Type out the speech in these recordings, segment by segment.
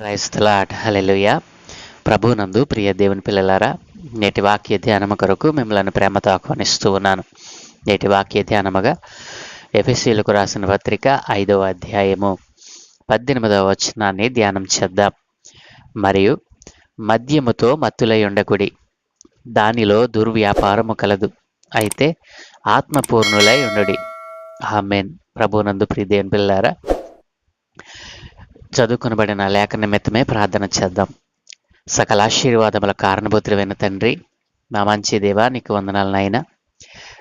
క్రైస్తలాట్ hallelujah ప్రభునందు ప్రియ దేవుని పిల్లలారా నేటి వాక్య ధ్యానము కొరకు మిమ్మల్ని ప్రేమతో ఆహ్వానిస్తూ ఉన్నాను. నేటి వాక్య ధ్యానముగా ఎఫ్ఎస్సీలకు రాసిన పత్రిక ఐదవ అధ్యాయము పద్దెనిమిదవ వచనాన్ని ధ్యానం చేద్దాం. మరియు మద్యముతో మత్తులై ఉండకుడి దానిలో దుర్వ్యాపారము కలదు. అయితే ఆత్మపూర్ణులై ఉండుడి. ఆమెన్. ప్రభునందు ప్రియ దేవుని పిల్లారా చదువుకునబడిన లేఖ నిమిత్తమే ప్రార్థన చేద్దాం. సకల ఆశీర్వాదముల కారణభూతులైన తండ్రి మా మంచి దేవా నీకు వందనాలనైనా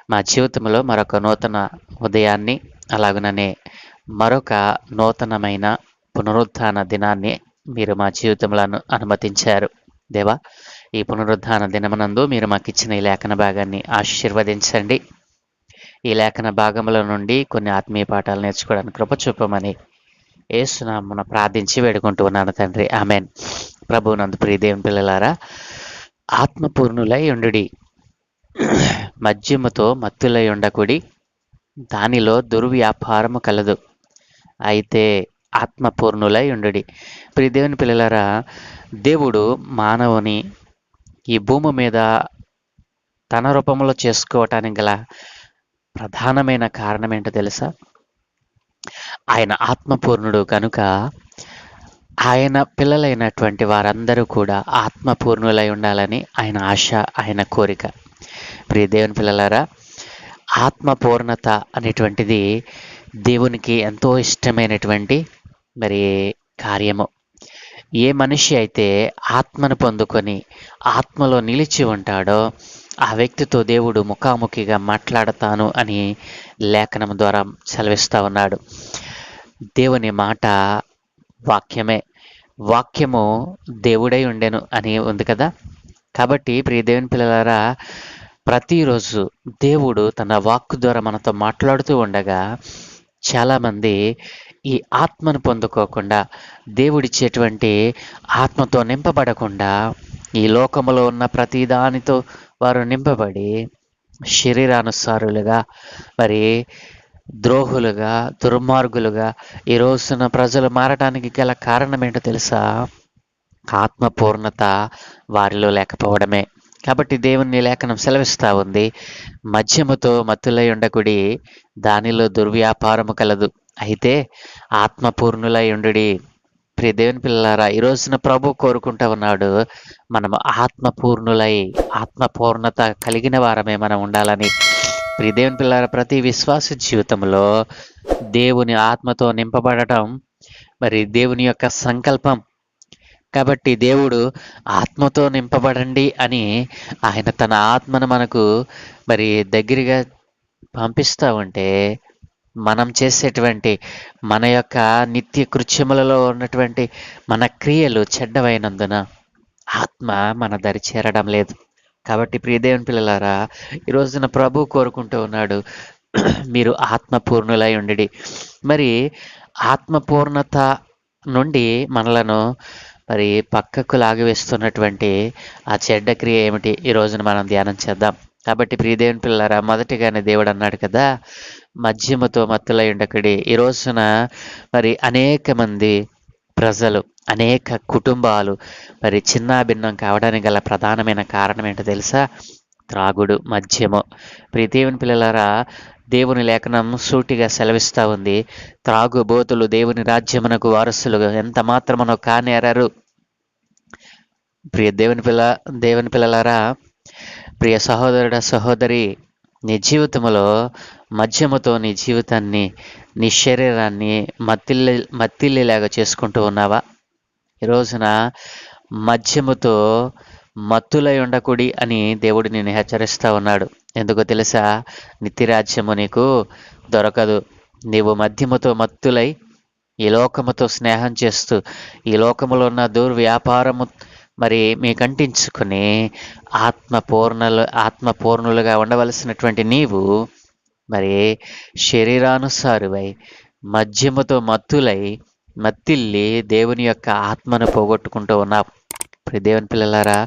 మా జీవితంలో మరొక నూతన ఉదయాన్ని అలాగుననే మరొక నూతనమైన పునరుద్ధాన దినాన్ని మీరు మా జీవితంలో అను- అనుమతించారు. దేవా ఈ పునరుద్ధాన దినమనందు మీరు మాకు ఇచ్చిన ఈ లేఖన భాగాన్ని ఆశీర్వదించండి. ఈ లేఖన భాగముల నుండి కొన్ని ఆత్మీయ పాఠాలు నేర్చుకోవడానికి కృప చూపమని ఏసునామున ప్రార్థించి వేడుకుంటూ ఉన్నాను తండ్రి. ఆమెన్. ప్రభు నందు పిల్లలారా ఆత్మపూర్ణులై ఉండుడి. మద్యముతో మత్తులై ఉండకుడి. దానిలో దుర్వ్యాపారము కలదు. అయితే ఆత్మపూర్ణులై ఉండుడి. ప్రియదేవుని పిల్లలారా దేవుడు మానవుని ఈ భూమి మీద తన రూపంలో చేసుకోవటానికి గల ప్రధానమైన కారణం ఏంటో తెలుసా? ఆయన ఆత్మపూర్ణుడు కనుక ఆయన పిల్లలైనటువంటి వారందరూ కూడా ఆత్మపూర్ణులై ఉండాలని ఆయన ఆశ ఆయన కోరిక. ప్రియ దేవుని పిల్లలారా ఆత్మపూర్ణత అనేటువంటిది దేవునికి ఎంతో ఇష్టమైనటువంటి మరి కార్యము. ఏ మనిషి అయితే ఆత్మను పొందుకొని ఆత్మలో నిలిచి ఉంటాడో ఆ వ్యక్తితో దేవుడు ముఖాముఖిగా మాట్లాడతాను అని లేఖనం ద్వారా సెలవిస్తూ ఉన్నాడు. దేవుని మాట వాక్యమే. వాక్యము దేవుడై ఉండెను అని ఉంది కదా? కాబట్టి ప్రియ దేవుని పిల్లలారా ప్రతిరోజు దేవుడు తన వాక్కు ద్వారా మనతో మాట్లాడుతూ ఉండగా చాలామంది ఈ ఆత్మను పొందుకోకుండా దేవుడిచ్చేటువంటి ఆత్మతో నింపబడకుండా ఈ లోకములో ఉన్న ప్రతి దానితో వారు నింపబడి శరీరానుసారులుగా మరి ద్రోహులుగా దుర్మార్గులుగా ఈ రోజున ప్రజలు మారడానికి గల కారణం ఏంటో తెలుసా? ఆత్మపూర్ణత వారిలో లేకపోవడమే. కాబట్టి దేవుని లేఖనం సెలవిస్తా ఉంది. మద్యముతో మత్తులై ఉండకుడి దానిలో దుర్వ్యాపారము కలదు. అయితే ఆత్మపూర్ణులై ఉండుడి ప్రియ దేవుని పిల్లలారా ఈ రోజున ప్రభు కోరుకుంటా ఉన్నాడు మనం ఆత్మపూర్ణులై ఆత్మపూర్ణత కలిగిన వారమే మనం ఉండాలని. ప్రియ దేవుని ప్రతి విశ్వాస జీవితంలో దేవుని ఆత్మతో నింపబడటం మరి దేవుని యొక్క సంకల్పం. కాబట్టి దేవుడు ఆత్మతో నింపబడండి అని ఆయన తన ఆత్మను మనకు మరి దగ్గరగా పంపిస్తూ ఉంటే మనం చేసేటువంటి మన యొక్క నిత్య కృత్యములలో ఉన్నటువంటి మన క్రియలు చెడ్డవైనందున ఆత్మ మన దరి చేరడం లేదు. కాబట్టి ప్రియదేవుని పిల్లలారా ఈ రోజున ప్రభు కోరుకుంటూ ఉన్నాడు మీరు ఆత్మపూర్ణులై ఉండి మరి ఆత్మపూర్ణత నుండి మనలను మరి పక్కకు లాగివేస్తున్నటువంటి ఆ చెడ్డ క్రియ ఏమిటి? ఈ రోజున మనం ధ్యానం చేద్దాం. కాబట్టి ప్రియదేవుని పిల్లరా మొదటిగానే దేవుడు అన్నాడు కదా మద్యముతో మత్తులై ఉండకడి. ఈ రోజున మరి అనేక మంది ప్రజలు అనేక కుటుంబాలు మరి చిన్న భిన్నం కావడానికి గల ప్రధానమైన కారణం ఏంటో తెలుసా? త్రాగుడు మద్యము. ప్రియ దేవుని పిల్లలారా దేవుని లేఖనం సూటిగా సెలవిస్తూ ఉంది. త్రాగుబోతులు దేవుని రాజ్యమునకు వారసులు ఎంత మాత్రమునో కానేరారు. ప్రియ దేవుని పిల్ల దేవుని పిల్లలారా ప్రియ సహోదరుడ సహోదరి నీ జీవితంలో మద్యముతో నీ జీవితాన్ని నీ శరీరాన్ని మత్తిల్లి మత్తిల్లిలాగా చేసుకుంటూ ఉన్నావా? ఈరోజున మధ్యముతో మద్యముతో మత్తులై ఉండకుడి అని దేవుడు నేను హెచ్చరిస్తూ ఉన్నాడు. ఎందుకో తెలుసా? నిత్యరాజ్యము నీకు దొరకదు. నీవు మద్యముతో మత్తులై ఈ లోకముతో స్నేహం చేస్తూ ఈ లోకములో ఉన్న దుర్వ్యాపారము మరి మీకంటించుకుని ఆత్మ పూర్ణలు ఆత్మ పూర్ణులుగా ఉండవలసినటువంటి నీవు మరి శరీరానుసారువై మద్యముతో మత్తులై మత్తిల్లి దేవుని యొక్క ఆత్మను పోగొట్టుకుంటూ ఉన్నావు ఇప్పుడు దేవుని పిల్లలారా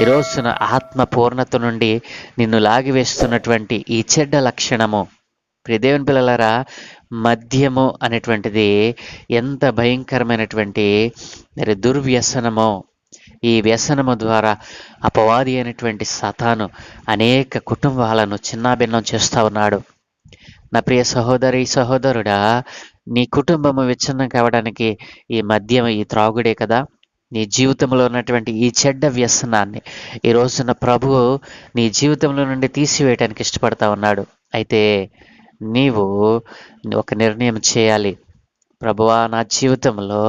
ఈ రోజున ఆత్మ పూర్ణత నుండి నిన్ను లాగివేస్తున్నటువంటి ఈ చెడ్డ లక్షణము. ప్రియ దేవుని పిల్లలారా మద్యము అనేటువంటిది ఎంత భయంకరమైనటువంటి మరి దుర్వ్యసనమో. ఈ వ్యసనము ద్వారా అపవాది అయినటువంటి సతాను అనేక కుటుంబాలను చిన్నాభిన్నం చేస్తూ ఉన్నాడు. నా ప్రియ సహోదరి సహోదరుడా నీ కుటుంబము విచ్ఛిన్నం కావడానికి ఈ మద్యం ఈ త్రాగుడే కదా. నీ జీవితంలో ఉన్నటువంటి ఈ చెడ్డ వ్యసనాన్ని ఈ రోజున ప్రభువు నీ జీవితంలో నుండి తీసివేయడానికి ఇష్టపడతా ఉన్నాడు. అయితే నీవు ఒక నిర్ణయం చేయాలి. ప్రభువా నా జీవితంలో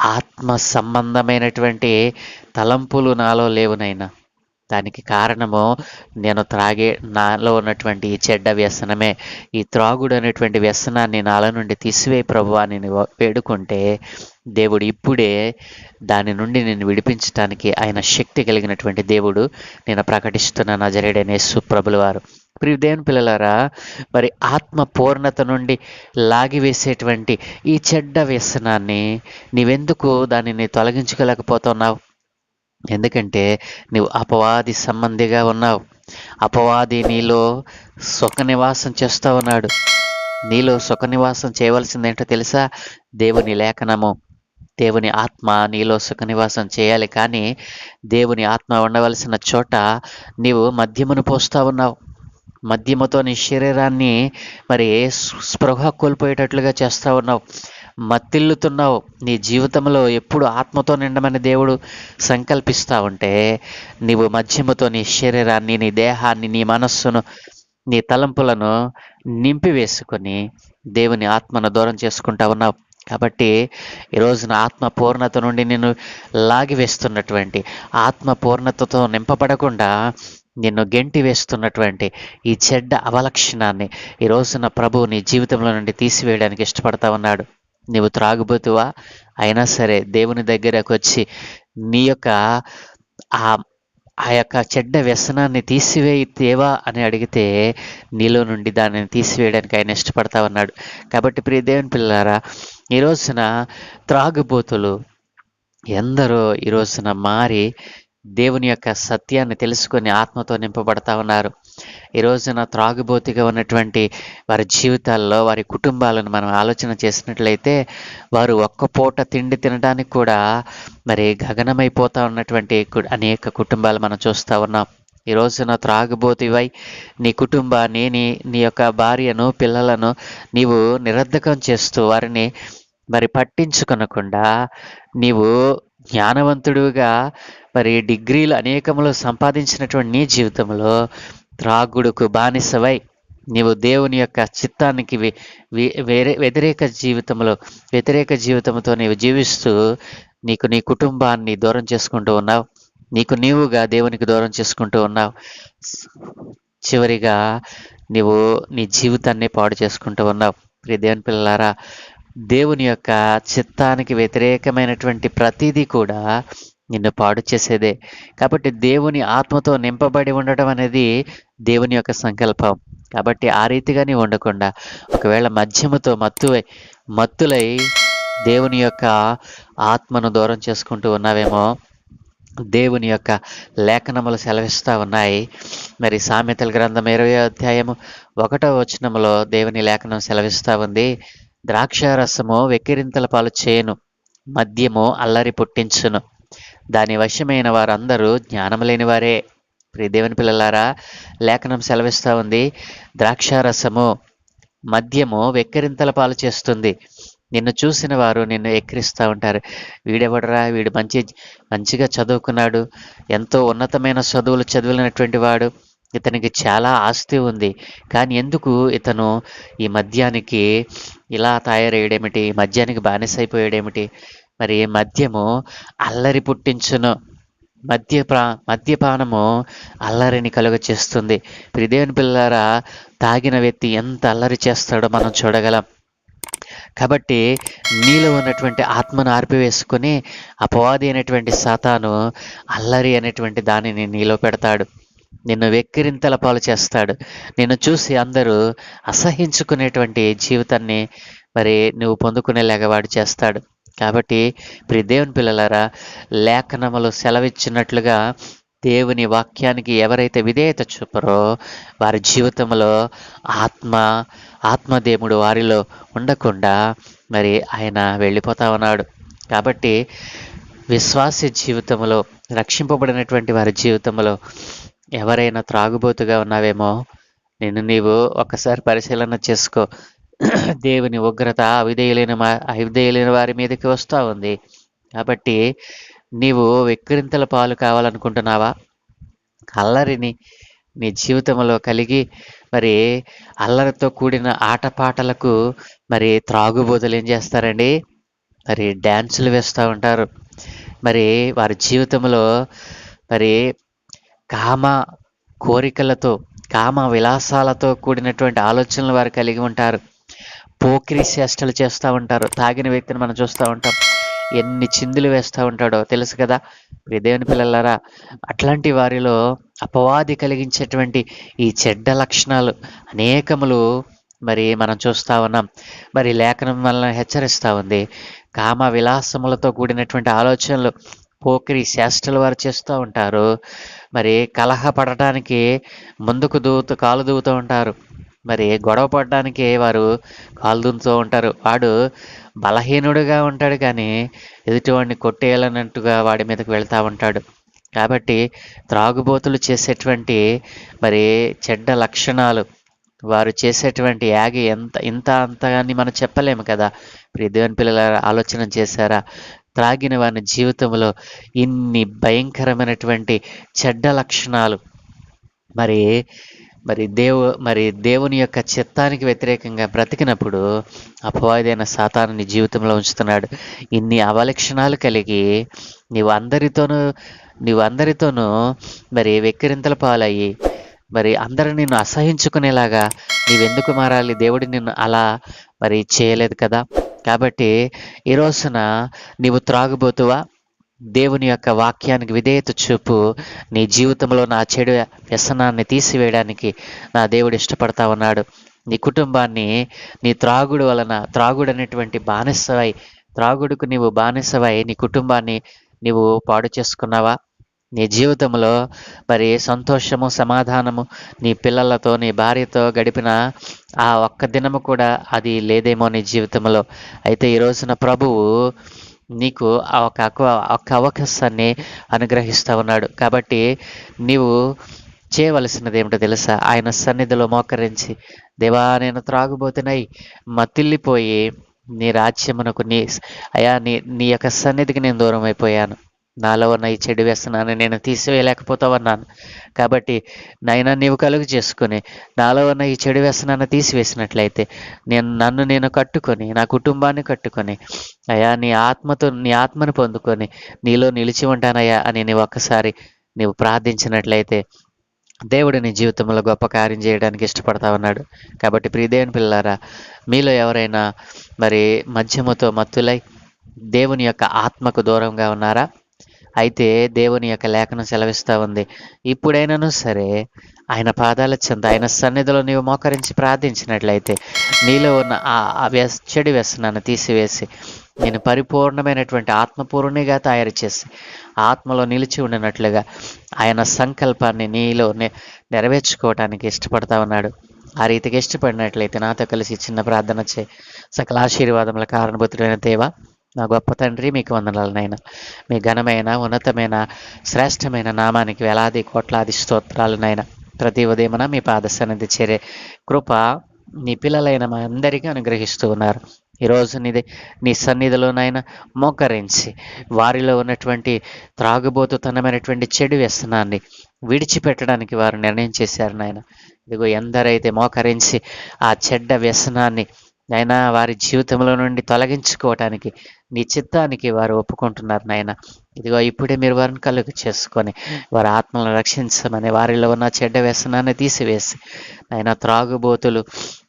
ఆత్మ సంబంధమైనటువంటి తలంపులు నాలో లేవునైనా దానికి కారణము నేను త్రాగే నాలో ఉన్నటువంటి ఈ చెడ్డ వ్యసనమే. ఈ త్రాగుడు అనేటువంటి వ్యసనాన్ని నాలో నుండి తీసివే ప్రభు అని వేడుకుంటే దేవుడు ఇప్పుడే దాని నుండి నేను విడిపించడానికి ఆయన శక్తి కలిగినటువంటి దేవుడు నేను ప్రకటిస్తున్న నజరేడనే సుప్రభుల వారు. ప్రియ దేవుని పిల్లలారా మరి ఆత్మ పూర్ణత నుండి లాగివేసేటువంటి ఈ చెడ్డ వ్యసనాన్ని నీవెందుకు దానిని తొలగించుకోలేకపోతున్నావు? ఎందుకంటే నువ్వు అపవాది సంబంధిగా ఉన్నావు. అపవాది నీలో సుఖ నివాసం చేస్తూ ఉన్నాడు. నీలో సుఖ నివాసం చేయవలసిందేంటో తెలుసా? దేవుని లేఖనము. దేవుని ఆత్మ నీలో సుఖ నివాసం చేయాలి కానీ దేవుని ఆత్మ ఉండవలసిన చోట నీవు మద్యమును పోస్తూ ఉన్నావు. మద్యముతో నీ శరీరాన్ని మరి స్పృహ కోల్పోయేటట్లుగా చేస్తూ ఉన్నావు. మత్తిల్లుతున్నావు. నీ జీవితంలో ఎప్పుడు ఆత్మతో నిండమని దేవుడు సంకల్పిస్తా ఉంటే నీవు మధ్యమతో నీ శరీరాన్ని నీ దేహాన్ని నీ మనస్సును నీ తలంపులను నింపివేసుకొని దేవుని ఆత్మను దూరం చేసుకుంటా ఉన్నావు. కాబట్టి ఈ రోజున ఆత్మ పూర్ణత నుండి నేను లాగివేస్తున్నటువంటి ఆత్మ పూర్ణతతో నింపబడకుండా నిన్ను గెంటి వేస్తున్నటువంటి ఈ చెడ్డ అవలక్షణాన్ని ఈ రోజున ప్రభు నీ జీవితంలో నుండి తీసివేయడానికి ఇష్టపడతా ఉన్నాడు. నీవు త్రాగుబోతువా? అయినా సరే దేవుని దగ్గరకు వచ్చి నీ యొక్క ఆ ఆ యొక్క చెడ్డ వ్యసనాన్ని తీసివేయి తేవా అని అడిగితే నీలో నుండి దానిని తీసివేయడానికి ఆయన ఇష్టపడతా ఉన్నాడు. కాబట్టి ప్రియ దేవుని పిల్లారా ఈ రోజున త్రాగుబోతులు ఎందరో ఈ రోజున మారి దేవుని యొక్క సత్యాన్ని తెలుసుకొని ఆత్మతో నింపబడతా ఉన్నారు. ఈ రోజున త్రాగుబోతుగా ఉన్నటువంటి వారి జీవితాల్లో వారి కుటుంబాలను మనం ఆలోచన చేసినట్లయితే వారు ఒక్క పూట తిండి తినడానికి కూడా మరి గగనమైపోతా ఉన్నటువంటి కు- అనేక కుటుంబాలు మనం చూస్తూ ఉన్నాం. ఈ రోజున త్రాగుబోతువై నీ కుటుంబాన్ని నీ నీ యొక్క భార్యను పిల్లలను నీవు నిరర్ధకం చేస్తూ వారిని మరి పట్టించుకొనకుండా నీవు జ్ఞానవంతుడుగా మరి డిగ్రీలు అనేకములు సంపాదించినటువంటి నీ జీవితంలో త్రాగుడుకు బానిసవై నీవు దేవుని యొక్క చిత్తానికి వేరే వ్యతిరేక జీవితంలో వ్యతిరేక జీవితంతో నీవు జీవిస్తూ నీకు నీ కుటుంబాన్ని దూరం చేసుకుంటూ ఉన్నావు. నీకు నీవుగా దేవునికి దూరం చేసుకుంటూ ఉన్నావు. చివరిగా నీవు నీ జీవితాన్ని పాడు చేసుకుంటూ ఉన్నావు. ప్రియ దేవుని పిల్లలారా దేవుని యొక్క చిత్తానికి వ్యతిరేకమైనటువంటి ప్రతిదీ కూడా నిన్ను పాడు చేసేదే. కాబట్టి దేవుని ఆత్మతో నింపబడి ఉండటం అనేది దేవుని యొక్క సంకల్పం. కాబట్టి ఆ రీతిగా నీవు ఉండకుండా ఒకవేళ మద్యముతో మత్తువై మత్తులై దేవుని యొక్క ఆత్మను దూరం చేసుకుంటూ ఉన్నావేమో దేవుని యొక్క లేఖనములు సెలవిస్తూ ఉన్నాయి. మరి సామెతల గ్రంథం ఇరవై అధ్యాయము ఒకటో వచనములో దేవుని లేఖనం సెలవిస్తూ ఉంది. ద్రాక్షారసము వెక్కిరింతల పాలు చేయను మద్యము అల్లరి పుట్టించును. దాని వశమైన వారందరూ జ్ఞానం లేనివారే. ప్రియదేవుని పిల్లలారా లేఖనం సెలవిస్తూ ఉంది. ద్రాక్షారసము మద్యము వెక్కిరింతల పాలు చేస్తుంది. నిన్ను చూసిన వారు నిన్ను ఎక్కిరిస్తూ ఉంటారు. వీడెవడరా? వీడు మంచి మంచిగా చదువుకున్నాడు. ఎంతో ఉన్నతమైన చదువులు చదివినటువంటి వాడు. ఇతనికి చాలా ఆస్తి ఉంది. కానీ ఎందుకు ఇతను ఈ మద్యానికి ఇలా తయారయ్యేడేమిటి? మద్యానికి బానిసైపోయాడేమిటి? మరి మద్యము అల్లరి పుట్టించును. మద్యపా మద్యపానము అల్లరిని కలుగ చేస్తుంది ప్రిదేవుని పిల్లారా తాగిన వ్యక్తి ఎంత అల్లరి చేస్తాడో మనం చూడగలం. కాబట్టి నీలో ఉన్నటువంటి ఆత్మను ఆర్పివేసుకొని అపవాది అయినటువంటి సాతాను అల్లరి అనేటువంటి దానిని నీలో పెడతాడు. నిన్ను వెక్కిరింతల పాలు చేస్తాడు. నిన్ను చూసి అందరూ అసహించుకునేటువంటి జీవితాన్ని మరి నువ్వు పొందుకునేలాగా వాడు చేస్తాడు. కాబట్టి ప్రియ దేవుని పిల్లలారా లేఖనములు సెలవిచ్చినట్లుగా దేవుని వాక్యానికి ఎవరైతే విధేయత చూపరో వారి జీవితంలో ఆత్మ ఆత్మదేవుడు వారిలో ఉండకుండా మరి ఆయన వెళ్ళిపోతా ఉన్నాడు. కాబట్టి విశ్వాస జీవితంలో రక్షింపబడినటువంటి వారి జీవితంలో ఎవరైనా త్రాగుబోతుగా ఉన్నావేమో నిన్ను నీవు ఒక్కసారి పరిశీలన చేసుకో. దేవుని ఉగ్రత అవిధేయులైన అవిధేయులైన వారి మీదకి వస్తూ ఉంది. కాబట్టి నీవు వెక్కిరింతల పాలు కావాలనుకుంటున్నావా? అల్లరిని నీ జీవితంలో కలిగి మరి అల్లరితో కూడిన ఆటపాటలకు మరి త్రాగుబోతులు ఏం చేస్తారండి? మరి డ్యాన్సులు వేస్తూ ఉంటారు. మరి వారి జీవితంలో మరి కామ కోరికలతో కామ విలాసాలతో కూడినటువంటి ఆలోచనలు వారు కలిగి ఉంటారు. పోకిరి చేష్టలు చేస్తూ ఉంటారు. తాగిన వ్యక్తిని మనం చూస్తూ ఉంటాం. ఎన్ని చిందులు వేస్తూ ఉంటాడో తెలుసు కదా. ప్రియ దేవుని పిల్లలారా అట్లాంటి వారిలో అపవాది కలిగించేటువంటి ఈ చెడ్డ లక్షణాలు అనేకములు మరి మనం చూస్తూ ఉన్నాం. మరి లేఖనం వలన హెచ్చరిస్తూ ఉంది. కామ విలాసములతో కూడినటువంటి ఆలోచనలు పోకిరి చేష్టలు వారు చేస్తూ ఉంటారు. మరి కలహ పడటానికి ముందుకు దూతూ కాలు దూతూ ఉంటారు. మరి గొడవ పడడానికి వారు కాలు ఉంటారు. వాడు బలహీనుడుగా ఉంటాడు కానీ ఎదుటివాడిని కొట్టేయాలన్నట్టుగా వాడి మీదకి వెళ్తూ ఉంటాడు. కాబట్టి త్రాగుబోతులు చేసేటువంటి మరి చెడ్డ లక్షణాలు వారు చేసేటువంటి యాగి ఎంత ఇంత అంత అని మనం చెప్పలేము కదా. ఇప్పుడు దేవుని పిల్లల ఆలోచన చేశారా? త్రాగిన వారి జీవితంలో ఇన్ని భయంకరమైనటువంటి చెడ్డ లక్షణాలు. మరి మరి దేవు మరి దేవుని యొక్క చిత్తానికి వ్యతిరేకంగా బ్రతికినప్పుడు అపవాదైన సాతాను జీవితంలో ఉంచుతున్నాడు. ఇన్ని అవలక్షణాలు కలిగి నీవు అందరితోనూ నీవు అందరితోనూ మరి వెక్కిరింతల పాలయ్యి మరి అందరూ నిన్ను అసహించుకునేలాగా నీవెందుకు మారాలి? దేవుడు నిన్ను అలా మరి చేయలేదు కదా? కాబట్టి ఈ రోజున నీవు త్రాగుబోతువా? దేవుని యొక్క వాక్యానికి విధేయత చూపు నీ జీవితంలో నా చెడు వ్యసనాన్ని తీసివేయడానికి నా దేవుడు ఇష్టపడతా ఉన్నాడు. నీ కుటుంబాన్ని నీ త్రాగుడు వలన త్రాగుడు అనేటువంటి బానిసవై త్రాగుడుకు నీవు బానిసవై నీ కుటుంబాన్ని నీవు పాడు చేసుకున్నావా? నీ జీవితంలో మరి సంతోషము సమాధానము నీ పిల్లలతో నీ భార్యతో గడిపిన ఆ ఒక్క దినము కూడా అది లేదేమో నీ జీవితంలో. అయితే ఈ రోజున ప్రభువు నీకు ఆ ఒక ఒక అవకాశాన్ని అనుగ్రహిస్తూ ఉన్నాడు. కాబట్టి నీవు చేయవలసినది ఏమిటో తెలుసా? ఆయన సన్నిధిలో మోకరించి దేవా నేను త్రాగుబోతున్నాయి. మతిల్లిపోయి నీ రాజ్యమునకు నీ అయా నీ నీ యొక్క సన్నిధికి నేను దూరం అయిపోయాను నాలో ఉన్న ఈ చెడు వ్యసనాన్ని నేను తీసివేయలేకపోతావన్నాను. కాబట్టి నైనా నీవు కలుగు చేసుకుని నాలో ఉన్న ఈ చెడు వ్యసనాన్ని తీసివేసినట్లయితే నేను నన్ను నేను కట్టుకొని నా కుటుంబాన్ని కట్టుకొని అయా నీ ఆత్మతో నీ ఆత్మను పొందుకొని నీలో నిలిచి ఉంటానయ్యా అని నీవు ఒక్కసారి నీవు ప్రార్థించినట్లయితే దేవుడు నీ జీవితంలో గొప్ప కార్యం చేయడానికి ఇష్టపడతా ఉన్నాడు. కాబట్టి ప్రియదేవుని పిల్లారా మీలో ఎవరైనా మరి మద్యముతో మత్తులై దేవుని యొక్క ఆత్మకు దూరంగా ఉన్నారా? అయితే దేవుని యొక్క లేఖనం సెలవిస్తూ ఉంది. ఇప్పుడైనాను సరే ఆయన పాదాల చెంద ఆయన సన్నిధిలో నీవు మోకరించి ప్రార్థించినట్లయితే నీలో ఉన్న ఆ ఆ వ్యస్ చెడు వ్యసనాన్ని తీసివేసి నేను పరిపూర్ణమైనటువంటి ఆత్మపూర్ణిగా తయారు చేసి ఆత్మలో నిలిచి ఉండినట్లుగా ఆయన సంకల్పాన్ని నీలో నె- నెరవేర్చుకోవటానికి ఇష్టపడతా ఉన్నాడు. ఆ రీతికి ఇష్టపడినట్లయితే నాతో కలిసి చిన్న ప్రార్థన చే సకల ఆశీర్వాదముల కారణభూతుడైన దేవ నా గొప్ప తండ్రి మీకు వందనాలనైనా నాయన. మీ ఘనమైన ఉన్నతమైన శ్రేష్టమైన నామానికి వేలాది కోట్లాది స్తోత్రాలనైనా ప్రతి ఉదయమున మీ పాద సన్నిధి చేరే కృప నీ పిల్లలైన మా అందరికీ అనుగ్రహిస్తూ ఉన్నారు. ఈరోజు నీది నీ సన్నిధిలోనైనా మోకరించి వారిలో ఉన్నటువంటి త్రాగుబోతుతనమైనటువంటి చెడు వ్యసనాన్ని విడిచిపెట్టడానికి వారు నిర్ణయం చేశారు నాయన. ఇదిగో ఎందరైతే మోకరించి ఆ చెడ్డ వ్యసనాన్ని అయినా వారి జీవితంలో నుండి తొలగించుకోవటానికి నీ చిత్తానికి వారు ఒప్పుకుంటున్నారు నాయన. ఇదిగో ఇప్పుడే మీరు వారిని కలుగు చేసుకొని వారి ఆత్మలను రక్షించమని వారిలో ఉన్న చెడ్డ వ్యసనాన్ని తీసివేసి ఆయన త్రాగుబోతులు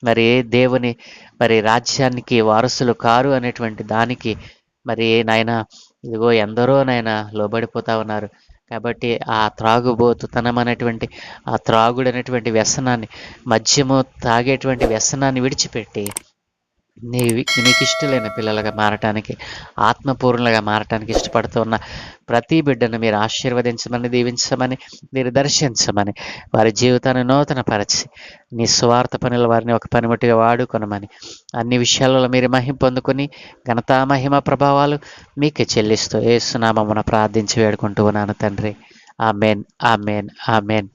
మరి దేవుని మరి రాజ్యానికి వారసులు కారు అనేటువంటి దానికి మరి నాయన ఇదిగో ఎందరో నాయన లోబడిపోతా ఉన్నారు. కాబట్టి ఆ త్రాగుబోతుతనం అనేటువంటి ఆ త్రాగుడు అనేటువంటి వ్యసనాన్ని మద్యము తాగేటువంటి వ్యసనాన్ని విడిచిపెట్టి నీవి నీకు ఇష్టలేని పిల్లలుగా మారటానికి ఆత్మపూర్ణులుగా మారటానికి ఇష్టపడుతున్న ప్రతి బిడ్డను మీరు ఆశీర్వదించమని దీవించమని మీరు దర్శించమని వారి జీవితాన్ని నూతనపరచి నీ స్వార్థ పనుల వారిని ఒక పనిముట్టిగా వాడుకొనమని అన్ని విషయాలలో మీరు మహిమ పొందుకుని ఘనతా మహిమ ప్రభావాలు మీకే చెల్లిస్తూ ఏసునామమున ప్రార్థించి వేడుకుంటూ ఉన్నాను తండ్రి. Amen amen amen.